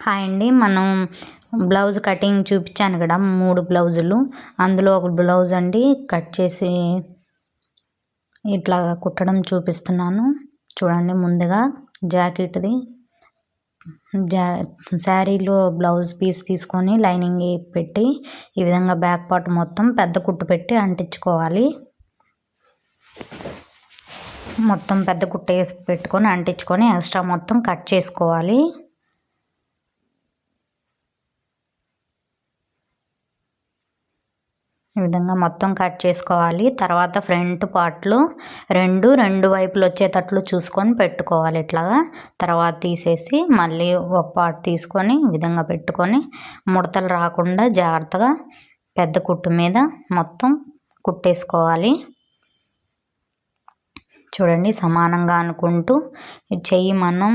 Hi అండి. మనం blouse cutting చూపించాను కదా మూడు బ్లౌజులు. అందులో ఒక బ్లౌజ్ అండి కట్ చేసి ఇట్లా కుట్టడం చూపిస్తున్నాను. చూడండి ముందుగా జాకెట్ది. జా శారీలో బ్లౌజ్ పీస్ తీసుకొని లైనింగ్ పెట్టి ఈ విధంగా బ్యాక్ పార్ట్ మొత్తం పెద్ద కుట్టు పెట్టి అంటించుకోవాలి. మొత్తం పెద్ద కుట్ట వేసి పెట్టుకొని అంటించుకొని ఎక్స్ట్రా మొత్తం కట్ చేసుకోవాలి. ఈ విధంగా మొత్తం కట్ చేసుకోవాలి. తర్వాత ఫ్రంట్ పార్ట్లు రెండు రెండు వైపులు వచ్చేటట్లు చూసుకొని పెట్టుకోవాలి ఇట్లాగా. తర్వాత తీసేసి మళ్ళీ ఒక పార్ట్ తీసుకొని ఈ విధంగా పెట్టుకొని ముడతలు రాకుండా జాగ్రత్తగా పెద్ద కుట్టు మీద మొత్తం కుట్టేసుకోవాలి. చూడండి సమానంగా అనుకుంటూ చెయ్యి మనం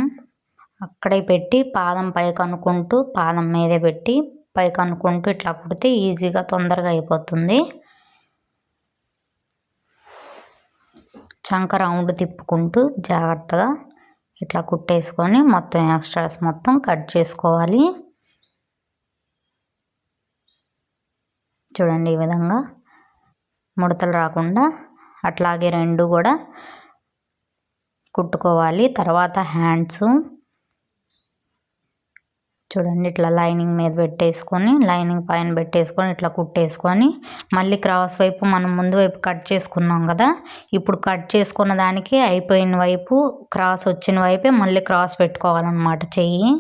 అక్కడే పెట్టి పాదం పైకి అనుకుంటూ పాదం మీదే పెట్టి పైకి అనుకుంటూ ఇట్లా కుడితే ఈజీగా తొందరగా అయిపోతుంది. చంక రౌండ్ తిప్పుకుంటూ జాగ్రత్తగా ఇట్లా కుట్టేసుకొని మొత్తం ఎక్స్ట్రాస్ మొత్తం కట్ చేసుకోవాలి. చూడండి ఈ విధంగా ముడతలు రాకుండా అట్లాగే రెండు కూడా కుట్టుకోవాలి. తర్వాత హ్యాండ్స్ చూడండి ఇట్లా లైనింగ్ మీద పెట్టేసుకొని లైనింగ్ పైన పెట్టేసుకొని ఇట్లా కుట్టేసుకొని మళ్ళీ క్రాస్ వైపు మనం ముందు వైపు కట్ చేసుకున్నాం కదా ఇప్పుడు కట్ చేసుకున్న దానికి అయిపోయిన వైపు క్రాస్ వచ్చిన వైపే మళ్ళీ క్రాస్ పెట్టుకోవాలన్నమాట చెయ్యి.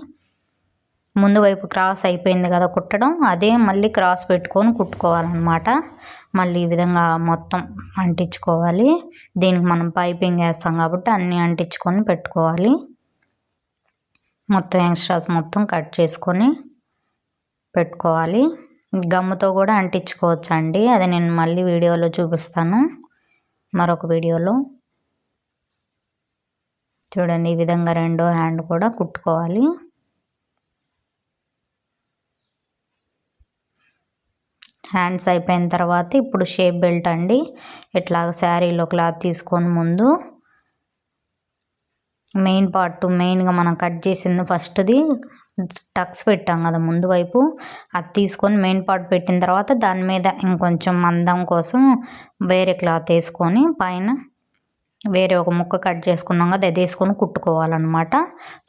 ముందు వైపు క్రాస్ అయిపోయింది కదా కుట్టడం అదే మళ్ళీ క్రాస్ పెట్టుకొని కుట్టుకోవాలన్నమాట. మళ్ళీ ఈ విధంగా మొత్తం అంటించుకోవాలి. దీనికి మనం పైపింగ్ వేస్తాం కాబట్టి అన్నీ అంటించుకొని పెట్టుకోవాలి. మొత్తం ఎక్స్ట్రాస్ మొత్తం కట్ చేసుకొని పెట్టుకోవాలి. గమ్ముతో కూడా అంటించుకోవచ్చు అండి అది నేను మళ్ళీ వీడియోలో చూపిస్తాను. మరొక వీడియోలో. చూడండి ఈ విధంగా రెండో హ్యాండ్ కూడా కుట్టుకోవాలి. హ్యాండ్స్ అయిపోయిన తర్వాత ఇప్పుడు షేప్ బెల్ట్ అండి. ఇట్లా శారీలో క్లాత్ తీసుకొని ముందు మెయిన్ పార్ట్ మెయిన్గా మనం కట్ చేసింది ఫస్ట్ది టక్స్ పెట్టాం కదా ముందు వైపు. అది తీసుకొని మెయిన్ పార్ట్ పెట్టిన తర్వాత దాని మీద ఇంకొంచెం మందం కోసం వేరే క్లాత్ వేసుకొని పైన వేరే ఒక ముక్క కట్ చేసుకున్నాం కదా అది వేసుకొని కుట్టుకోవాలన్నమాట.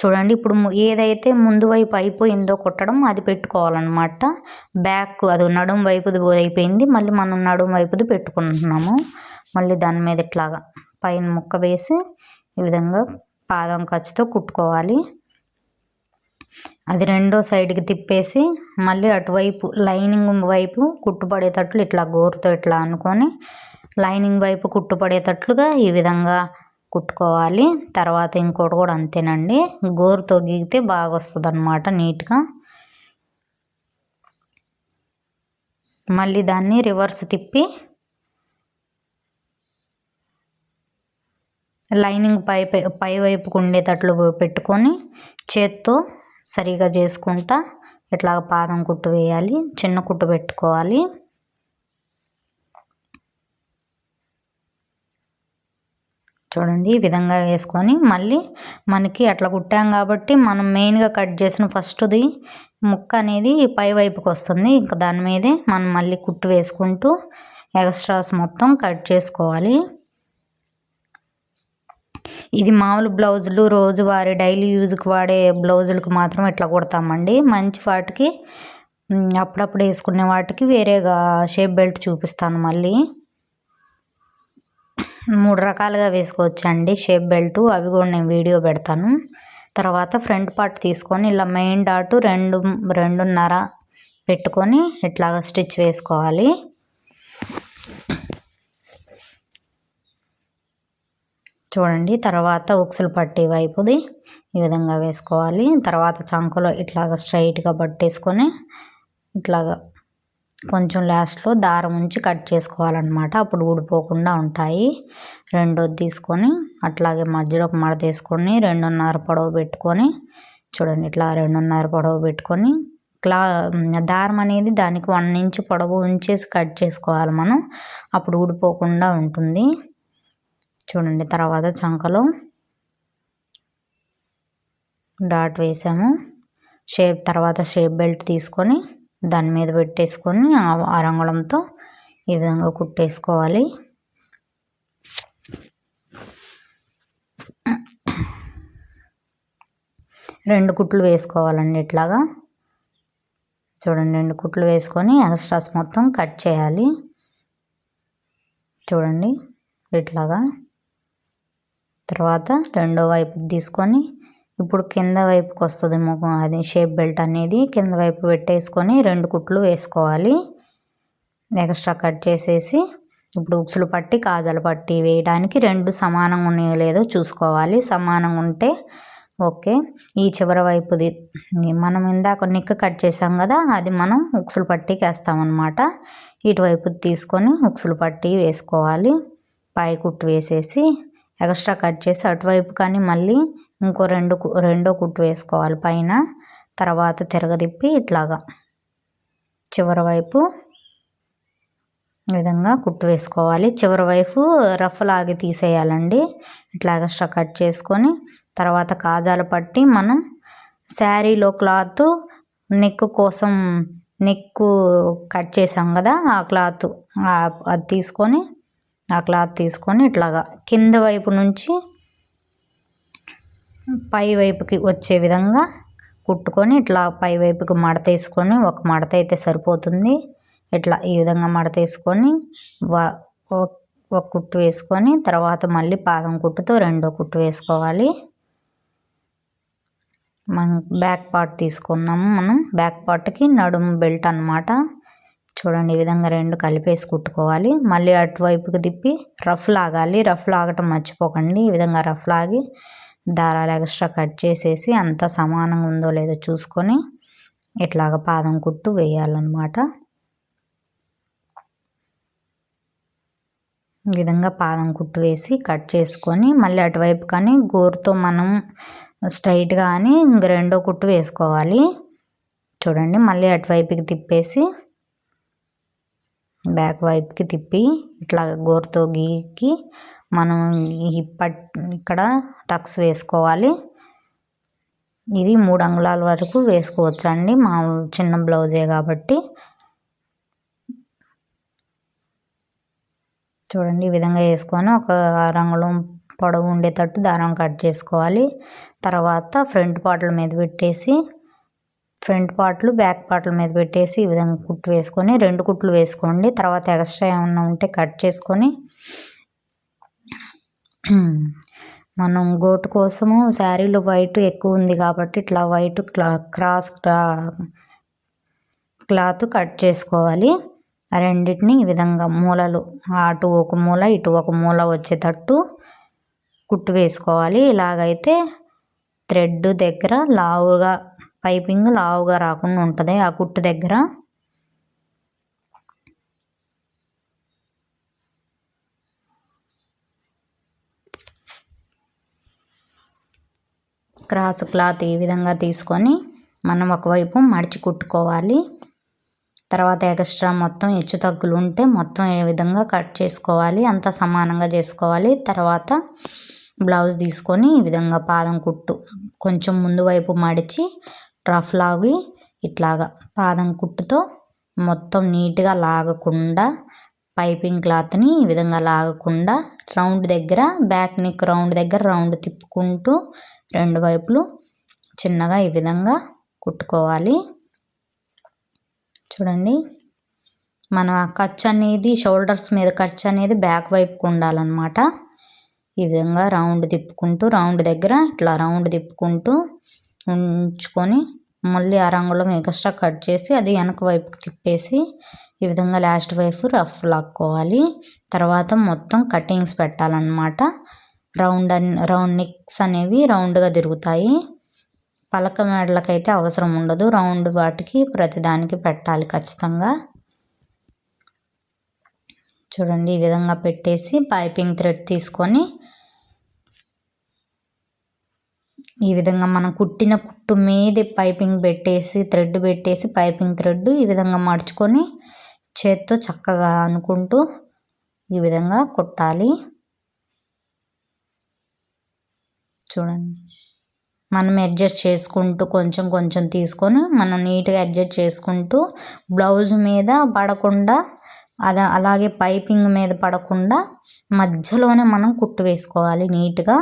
చూడండి ఇప్పుడు ఏదైతే ముందు వైపు అయిపోయిందో కుట్టడం అది పెట్టుకోవాలన్నమాట. బ్యాక్ అది నడుము వైపుది అయిపోయింది మళ్ళీ మనం నడుము వైపుది పెట్టుకుంటున్నాము. మళ్ళీ దాని మీద ఇట్లాగా పైన ముక్క వేసి ఈ విధంగా పాదం ఖర్చుతో కుట్టుకోవాలి. అది రెండో సైడ్కి తిప్పేసి మళ్ళీ అటువైపు లైనింగ్ వైపు కుట్టుపడేటట్లు ఇట్లా గోరుతో ఇట్లా అనుకొని లైనింగ్ వైపు కుట్టుపడేటట్లుగా ఈ విధంగా కుట్టుకోవాలి. తర్వాత ఇంకోటి కూడా అంతేనండి. గోరుతో గీగితే బాగా వస్తుంది అనమాట నీట్గా. మళ్ళీ దాన్ని రివర్స్ తిప్పి లైనింగ్ పై పై వైపుకు ఉండేటట్లు పెట్టుకొని చేత్తో సరిగా చేసుకుంటా ఇట్లా పాదం కుట్టు వేయాలి చిన్న కుట్టు పెట్టుకోవాలి. చూడండి ఈ విధంగా వేసుకొని మళ్ళీ మనకి అట్లా కుట్టాం కాబట్టి మనం మెయిన్గా కట్ చేసిన ఫస్ట్ది ముక్క అనేది పై వైపుకి వస్తుంది. ఇంకా దాని మీదే మనం మళ్ళీ కుట్టు వేసుకుంటూ ఎక్స్ట్రాస్ మొత్తం కట్ చేసుకోవాలి. ఇది మామూలు బ్లౌజులు రోజువారీ డైలీ యూజ్కి వాడే బ్లౌజులకు మాత్రం ఇట్లా కుడతామండి. మంచి వాటికి అప్పుడప్పుడు వేసుకునే వాటికి వేరేగా షేప్ బెల్ట్ చూపిస్తాను మళ్ళీ. మూడు రకాలుగా వేసుకోవచ్చండి షేప్ బెల్ట్. అవి కూడా నేను వీడియో పెడతాను. తర్వాత ఫ్రంట్ పార్ట్ తీసుకొని ఇలా మెయిన్ డాటు రెండు రెండున్నర పెట్టుకొని ఇట్లా స్టిచ్ వేసుకోవాలి. చూడండి తర్వాత ఉక్సులు పట్టే వైపుది ఈ విధంగా వేసుకోవాలి. తర్వాత చంకలో ఇట్లాగ స్ట్రైట్గా పట్టేసుకొని ఇట్లాగా కొంచెం లాస్ట్లో దారం ఉంచి కట్ చేసుకోవాలన్నమాట. అప్పుడు ఊడిపోకుండా ఉంటాయి. రెండోది తీసుకొని అట్లాగే మధ్యలో ఒక మడ తీసుకొని రెండున్నర పొడవు పెట్టుకొని చూడండి ఇట్లా రెండున్నర పొడవు పెట్టుకొని క్లా దారం అనేది దానికి వన్ ఇంచ్ పొడవు ఉంచేసి కట్ చేసుకోవాలి మనం. అప్పుడు ఊడిపోకుండా ఉంటుంది. చూడండి తర్వాత చంకలో డాట్ వేసాము. షేప్ తర్వాత షేప్ బెల్ట్ తీసుకొని దాని మీద పెట్టేసుకొని అరంగుళంతో ఈ విధంగా కుట్టేసుకోవాలి. రెండు కుట్లు వేసుకోవాలండి ఇట్లాగా. చూడండి రెండు కుట్లు వేసుకొని ఎక్స్ట్రాస్ మొత్తం కట్ చేయాలి. చూడండి ఇట్లాగా. తర్వాత రెండో వైపు తీసుకొని ఇప్పుడు కింద వైపుకి వస్తుంది ముఖం అది షేప్ బెల్ట్ అనేది కింద వైపు పెట్టేసుకొని రెండు కుట్లు వేసుకోవాలి. ఎక్స్ట్రా కట్ చేసేసి ఇప్పుడు ఉక్సులు పట్టి కాజలు పట్టి వేయడానికి రెండు సమానంగా ఉన్నాయో లేదో చూసుకోవాలి. సమానంగా ఉంటే ఓకే. ఈ చివరి వైపుది మనం ఇందాక నిక్క కట్ చేసాం కదా అది మనం ఉక్సులు పట్టికి వేస్తామన్నమాట. ఇటువైపు తీసుకొని ఉక్సులు పట్టి వేసుకోవాలి. పై కుట్టు వేసేసి ఎక్స్ట్రా కట్ చేసి అటువైపు కానీ మళ్ళీ ఇంకో రెండు రెండో కుట్టు వేసుకోవాలి. పైన తర్వాత తిరగదిప్పి ఇట్లాగా చివరి వైపు ఈ విధంగా కుట్టు వేసుకోవాలి. చివరి వైపు రఫ్ లాగి తీసేయాలండి. ఇట్లా ఎక్స్ట్రా కట్ చేసుకొని తర్వాత కాజాలు పట్టి మనం శారీలో క్లాత్ నెక్ కోసం నెక్ కట్ చేసాం కదా ఆ క్లాత్ అది తీసుకొని ఆ క్లాత్ తీసుకొని ఇట్లాగా కింద వైపు నుంచి పై వైపుకి వచ్చే విధంగా కుట్టుకొని ఇట్లా పై వైపుకి మడత వేసుకొని ఒక మడత అయితే సరిపోతుంది. ఇట్లా ఈ విధంగా మడత వేసుకొని ఒక కుట్టు వేసుకొని తర్వాత మళ్ళీ పాదం కుట్టుతో రెండో కుట్టు వేసుకోవాలి. మనం బ్యాక్ పార్ట్ తీసుకున్నాము మనం. బ్యాక్ పార్ట్కి నడుము బెల్ట్ అనమాట చూడండి ఈ విధంగా రెండు కలిపేసి కుట్టుకోవాలి. మళ్ళీ అటువైపుకి తిప్పి రఫ్ లాగాలి. రఫ్ లాగటం మర్చిపోకండి. ఈ విధంగా రఫ్ లాగి దారాలు ఎక్స్ట్రా కట్ చేసేసి అంత సమానంగా ఉందో లేదో చూసుకొని ఇట్లాగ పాదం కుట్టు వేయాలన్నమాట. ఈ విధంగా పాదం కుట్టు వేసి కట్ చేసుకొని మళ్ళీ అటువైపు కానీ గోరుతో మనం స్ట్రైట్గా అని ఇంక రెండో కుట్టు వేసుకోవాలి. చూడండి మళ్ళీ అటువైపుకి తిప్పేసి బ్యాక్ వైపుకి తిప్పి ఇట్లా గోరుతో గీకి మనం ఇప్పట్ ఇక్కడ టక్స్ వేసుకోవాలి. ఇది మూడు అంగుళాల వరకు వేసుకోవచ్చు అండి మా చిన్న బ్లౌజే కాబట్టి. చూడండి ఈ విధంగా వేసుకొని ఒక రంగులం పొడవు ఉండేటట్టు దారం కట్ చేసుకోవాలి. తర్వాత ఫ్రంట్ పాటల మీద పెట్టేసి ఫ్రంట్ పార్ట్లు బ్యాక్ పార్ట్ల మీద పెట్టేసి ఈ విధంగా కుట్టు వేసుకొని రెండు కుట్లు వేసుకోండి. తర్వాత ఎక్స్ట్రా ఏమన్నా ఉంటే కట్ చేసుకొని మనం గోటు కోసము శారీలో వైట్ ఎక్కువ ఉంది కాబట్టి ఇట్లా వైట్ క్లా క్రాస్ క్లాత్ కట్ చేసుకోవాలి. రెండింటిని ఈ విధంగా మూలలు అటు ఒక మూల ఇటు ఒక మూల వచ్చేటట్టు కుట్టు వేసుకోవాలి. ఇలాగైతే థ్రెడ్ దగ్గర లావుగా పైపింగ్ లావుగా రాకుండా ఉంటుంది. ఆ కుట్టు దగ్గర. క్రాస్ క్లాత్ ఈ విధంగా తీసుకొని మనం ఒకవైపు మడిచి కుట్టుకోవాలి. తర్వాత ఎక్స్ట్రా మొత్తం హెచ్చు తగ్గులు ఉంటే మొత్తం ఏ విధంగా కట్ చేసుకోవాలి అంత సమానంగా చేసుకోవాలి. తర్వాత బ్లౌజ్ తీసుకొని ఈ విధంగా పాదం కుట్టు కొంచెం ముందు వైపు మడిచి రఫ్ లాగి ఇట్లాగా పాదం కుట్టుతో మొత్తం నీట్గా లాగకుండా పైపింగ్ క్లాత్ని ఈ విధంగా లాగకుండా రౌండ్ దగ్గర బ్యాక్ నెక్ రౌండ్ దగ్గర రౌండ్ తిప్పుకుంటూ రెండు వైపులు చిన్నగా ఈ విధంగా కుట్టుకోవాలి. చూడండి మనం ఆ ఖర్చు అనేది షోల్డర్స్ మీద ఖర్చు అనేది బ్యాక్ వైపుకు ఉండాలన్నమాట. ఈ విధంగా రౌండ్ తిప్పుకుంటూ రౌండ్ దగ్గర ఇట్లా రౌండ్ తిప్పుకుంటూ ఉంచుకొని మళ్ళీ ఆ రంగులో ఎక్స్ట్రా కట్ చేసి అది వెనక వైపుకి తిప్పేసి ఈ విధంగా లాస్ట్ వైపు రఫ్ లాక్కోవాలి. తర్వాత మొత్తం కటింగ్స్ పెట్టాలన్నమాట. రౌండ్ అన్ రౌండ్ నెక్స్ అనేవి రౌండ్గా తిరుగుతాయి. పలక మెడలకైతే అవసరం ఉండదు. రౌండ్ వాటికి ప్రతిదానికి పెట్టాలి ఖచ్చితంగా. చూడండి ఈ విధంగా పెట్టేసి పైపింగ్ థ్రెడ్ తీసుకొని ఈ విధంగా మనం కుట్టిన కుట్టు మీద పైపింగ్ పెట్టేసి థ్రెడ్ పెట్టేసి పైపింగ్ థ్రెడ్ ఈ విధంగా మడుచుకొని చేత్తో చక్కగా అనుకుంటూ ఈ విధంగా కుట్టాలి. చూడండి. మనం అడ్జస్ట్ చేసుకుంటూ కొంచెం కొంచెం తీసుకొని మనం నీట్గా అడ్జస్ట్ చేసుకుంటూ బ్లౌజ్ మీద పడకుండా అలా అలాగే పైపింగ్ మీద పడకుండా మధ్యలోనే మనం కుట్టు వేసుకోవాలి. నీట్గా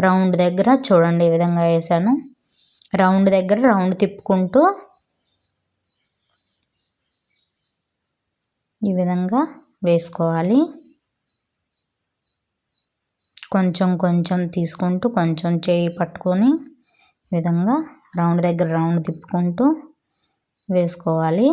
రౌండ్ దగ్గర చూడండి ఈ విధంగా వేసాను. రౌండ్ దగ్గర రౌండ్ తిప్పుకుంటూ ఈ విధంగా వేసుకోవాలి. కొంచెం కొంచెం తీసుకుంటూ కొంచెం చేయి పట్టుకొని ఈ విధంగా రౌండ్ దగ్గర రౌండ్ తిప్పుకుంటూ వేసుకోవాలి.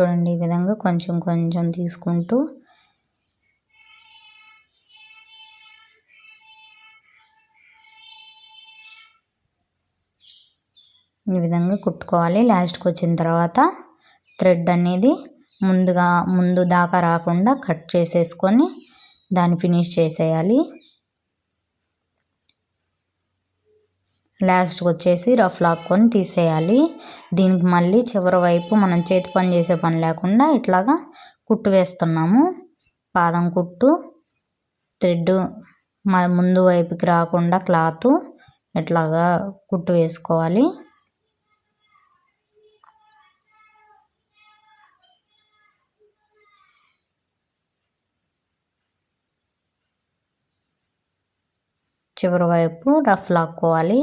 చూడండి ఈ విధంగా కొంచెం కొంచెం తీసుకుంటూ. ఈ విధంగా కుట్టుకోవాలి. లాస్ట్కి వచ్చిన తర్వాత థ్రెడ్ అనేది ముందుగా ముందు దాకా రాకుండా కట్ చేసేసుకొని దాన్ని ఫినిష్ చేసేయాలి. లాస్ట్కి వచ్చేసి రఫ్ లాక్కొని తీసేయాలి. దీనికి మళ్ళీ చివరి వైపు మనం చేతి పని చేసే పని లేకుండా ఇట్లాగా కుట్టు వేస్తున్నాము. పాదం కుట్టు థ్రెడ్ ముందు వైపుకి రాకుండా క్లాత్ ఇట్లాగా కుట్టు వేసుకోవాలి. చివరి వైపు రఫ్ లాక్కోవాలి.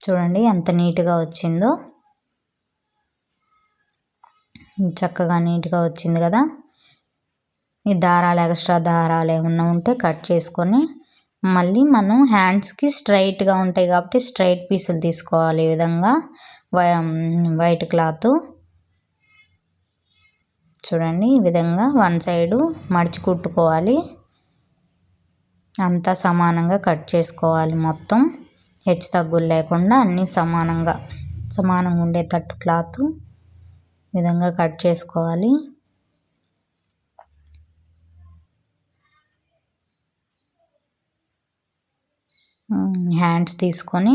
చూడండి ఎంత నీట్గా వచ్చిందో. చక్కగా నీట్గా వచ్చింది కదా. ఈ దారాలు ఎక్స్ట్రా దారాలు ఏమన్నా ఉంటే కట్ చేసుకొని మళ్ళీ మనం హ్యాండ్స్కి స్ట్రైట్గా ఉంటాయి కాబట్టి స్ట్రైట్ పీసులు తీసుకోవాలి ఈ విధంగా. White cloth. చూడండి ఈ విధంగా వన్ సైడు మడిచి కుట్టుకోవాలి. అంతా సమానంగా కట్ చేసుకోవాలి మొత్తం. హెచ్చు తగ్గులు లేకుండా అన్నీ సమానంగా సమానంగా ఉండేటట్టు క్లాత్ విధంగా కట్ చేసుకోవాలి. హ్యాండ్స్ తీసుకొని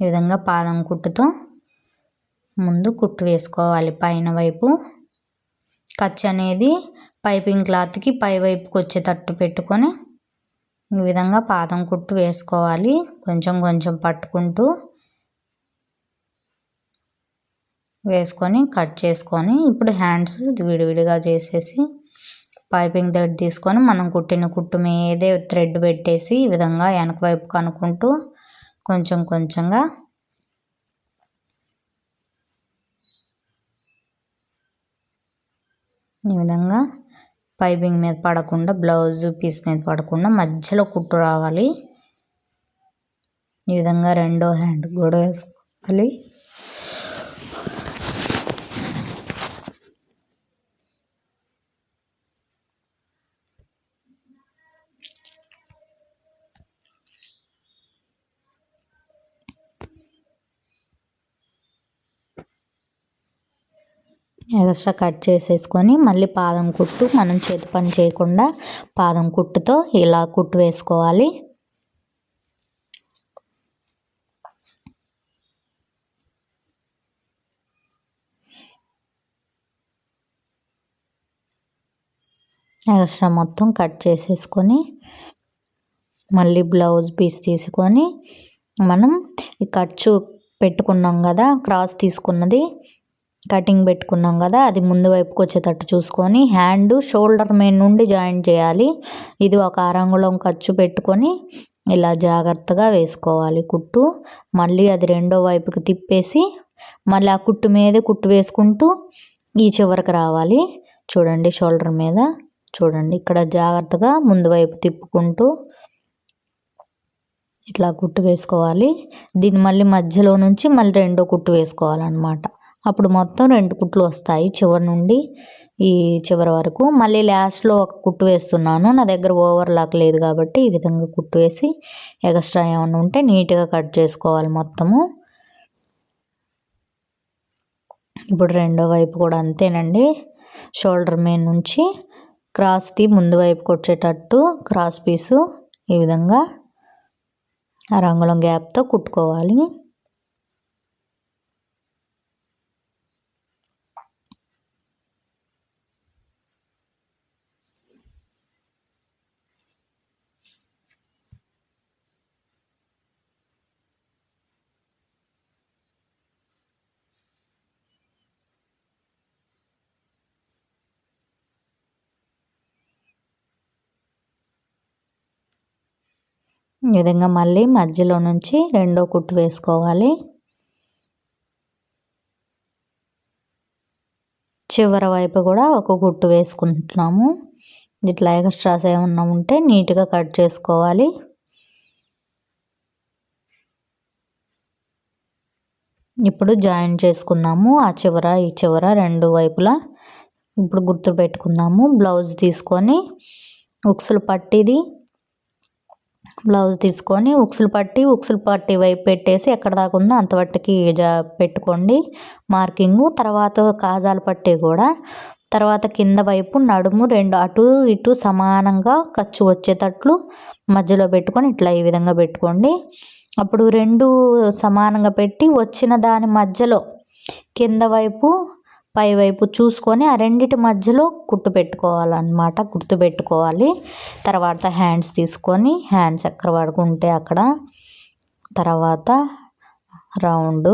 ఈ విధంగా పాదం కుట్టుతో ముందు కుట్టు వేసుకోవాలి పైన వైపు. ఖర్చు అనేది పైపింగ్ క్లాత్కి పై వైపుకి వచ్చేటట్టు పెట్టుకొని ఈ విధంగా పాదం కుట్టు వేసుకోవాలి. కొంచెం కొంచెం పట్టుకుంటూ వేసుకొని కట్ చేసుకొని ఇప్పుడు హ్యాండ్స్ విడివిడిగా చేసేసి పైపింగ్ థ్రెడ్ తీసుకొని మనం కుట్టిన కుట్టు మీదే థ్రెడ్ పెట్టేసి ఈ విధంగా వెనక వైపు కనుక్కుంటూ కొంచెం కొంచెంగా ఈ విధంగా పైపింగ్ మీద పడకుండా బ్లౌజ్ పీస్ మీద పడకుండా మధ్యలో కుట్టు రావాలి. ఈ విధంగా రెండో హ్యాండ్ కూడా వేసుకోవాలి. ఎక్స్ట్రా కట్ చేసేసుకొని మళ్ళీ పాదం కుట్టు. మనం చేతి పని చేయకుండా పాదం కుట్టుతో ఇలా కుట్టు వేసుకోవాలి. ఎక్స్ట్రా మొత్తం కట్ చేసేసుకొని మళ్ళీ బ్లౌజ్ పీస్ తీసుకొని మనం ఈ ఖర్చు పెట్టుకున్నాం కదా క్రాస్ తీసుకున్నది కటింగ్ పెట్టుకున్నాం కదా అది ముందు వైపుకి వచ్చేటట్టు చూసుకొని హ్యాండ్ షోల్డర్ మీద నుండి జాయిన్ చేయాలి. ఇది ఒక అరంగుళం ఖర్చు పెట్టుకొని ఇలా జాగ్రత్తగా వేసుకోవాలి కుట్టు. మళ్ళీ అది రెండో వైపుకి తిప్పేసి మళ్ళీ ఆ కుట్టు మీద కుట్టు వేసుకుంటూ ఈ చివరికి రావాలి. చూడండి షోల్డర్ మీద. చూడండి ఇక్కడ జాగ్రత్తగా ముందు వైపు తిప్పుకుంటూ ఇట్లా కుట్టు వేసుకోవాలి. దీన్ని మళ్ళీ మధ్యలో నుంచి మళ్ళీ రెండో కుట్టు వేసుకోవాలన్నమాట. అప్పుడు మొత్తం రెండు కుట్లు వస్తాయి చివరి నుండి ఈ చివరి వరకు. మళ్ళీ లాస్ట్లో ఒక కుట్టు వేస్తున్నాను. నా దగ్గర ఓవర్ లాక్ లేదు కాబట్టి ఈ విధంగా కుట్టు వేసి ఎక్స్ట్రా ఏమైనా ఉంటే నీట్గా కట్ చేసుకోవాలి మొత్తము. ఇప్పుడు రెండో వైపు కూడా అంతేనండి. షోల్డర్ మీద నుంచి క్రాస్కి ముందు వైపుకి వచ్చేటట్టు క్రాస్ పీసు ఈ విధంగా ఆ రంగులం గ్యాప్తో కుట్టుకోవాలి. ఈ విధంగా మళ్ళీ మధ్యలో నుంచి రెండో కుట్టు వేసుకోవాలి. చివరి వైపు కూడా ఒక కుట్టు వేసుకుంటున్నాము. ఇట్లా ఎక్స్ట్రాస్ ఏమన్నా ఉంటే నీట్గా కట్ చేసుకోవాలి. ఇప్పుడు జాయిన్ చేసుకుందాము. ఆ చివర ఈ చివర రెండు వైపులా ఇప్పుడు గుర్తు పెట్టుకుందాము బ్లౌజ్ తీసుకొని ఉక్సులు పట్టిది. బ్లౌజ్ తీసుకొని ఉక్సులు పట్టి ఉక్సులు పట్టి వైపు పెట్టేసి ఎక్కడ దాకా ఉందో అంతవట్టుకి జా పెట్టుకోండి. మార్కింగు తర్వాత కాజాలు పట్టి కూడా. తర్వాత కింద వైపు నడుము రెండు అటు ఇటు సమానంగా ఖర్చు వచ్చేటట్లు మధ్యలో పెట్టుకొని ఇట్లా ఈ విధంగా పెట్టుకోండి. అప్పుడు రెండు సమానంగా పెట్టి వచ్చిన దాని మధ్యలో కింద వైపు పైవైపు చూసుకొని ఆ రెండిటి మధ్యలో కుట్టు పెట్టుకోవాలన్నమాట. గుర్తు పెట్టుకోవాలి. తర్వాత హ్యాండ్స్ తీసుకొని హ్యాండ్స్ ఎక్కడ పడుకుంటే అక్కడ. తర్వాత రౌండ్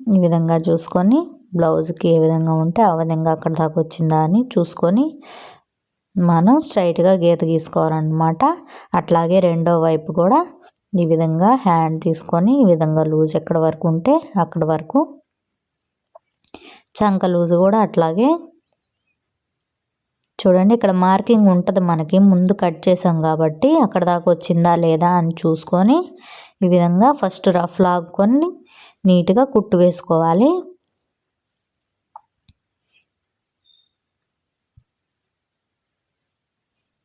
ఈ విధంగా చూసుకొని బ్లౌజ్కి ఏ విధంగా ఉంటే ఆ విధంగా అక్కడ దాకా వచ్చిందా అని చూసుకొని మనం స్ట్రైట్గా గీత గీసుకోవాలన్నమాట. అట్లాగే రెండో వైపు కూడా ఈ విధంగా హ్యాండ్ తీసుకొని ఈ విధంగా లూజ్ ఎక్కడ వరకు ఉంటే అక్కడ వరకు చంక లూజు కూడా అట్లాగే. చూడండి ఇక్కడ మార్కింగ్ ఉంటుంది మనకి. ముందు కట్ చేసాం కాబట్టి అక్కడ దాకా వచ్చిందా లేదా అని చూసుకొని ఈ విధంగా ఫస్ట్ రఫ్ లాక్కొని నీట్గా కుట్టు వేసుకోవాలి.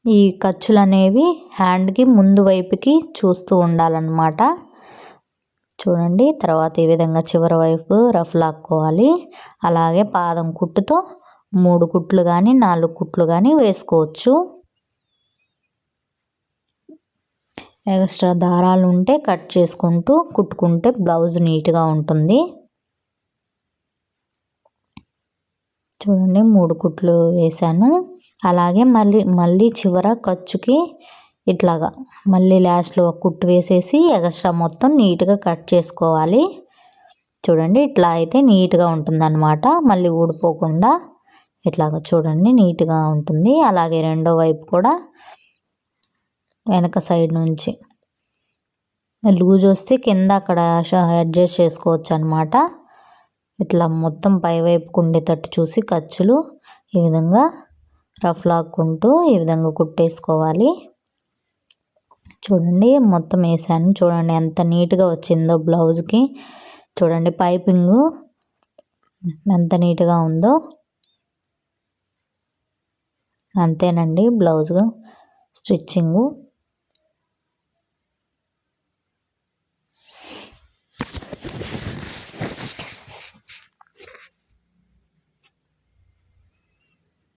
ఈ ఖర్చులు అనేవి హ్యాండ్కి ముందు వైపుకి చూస్తూ ఉండాలన్నమాట. చూడండి. తర్వాత ఈ విధంగా చివరి వైపు రఫ్ లాక్కోవాలి. అలాగే పాదం కుట్టుతో మూడు కుట్లు కానీ నాలుగు కుట్లు కానీ వేసుకోవచ్చు. ఎక్స్ట్రా దారాలు ఉంటే కట్ చేసుకుంటూ కుట్టుకుంటే బ్లౌజ్ నీట్గా ఉంటుంది. చూడండి. మూడు కుట్లు వేసాను అలాగే మళ్ళీ మళ్ళీ చివర ఖర్చుకి ఇట్లాగా. మళ్ళీ లాస్ట్లో ఒక కుట్టు వేసేసి ఎగస్ట్రా మొత్తం నీట్గా కట్ చేసుకోవాలి. చూడండి ఇట్లా అయితే నీట్గా ఉంటుందన్నమాట. మళ్ళీ ఊడిపోకుండా ఇట్లాగా చూడండి నీట్గా ఉంటుంది. అలాగే రెండో వైపు కూడా వెనక సైడ్ నుంచి లూజ్ వస్తే కింద అక్కడ అడ్జస్ట్ చేసుకోవచ్చు అనమాట ఇట్లా మొత్తం పై వైపుకు ఉండేటట్టు చూసి ఖర్చులు ఈ విధంగా రఫ్ లాక్కుంటూ ఈ విధంగా కుట్టేసుకోవాలి. చూడండి మొత్తం వేసాను చూడండి ఎంత నీట్గా వచ్చిందో బ్లౌజ్కి. చూడండి పైపింగు ఎంత నీట్గా ఉందో. అంతేనండి బ్లౌజ్ స్టిచ్చింగు.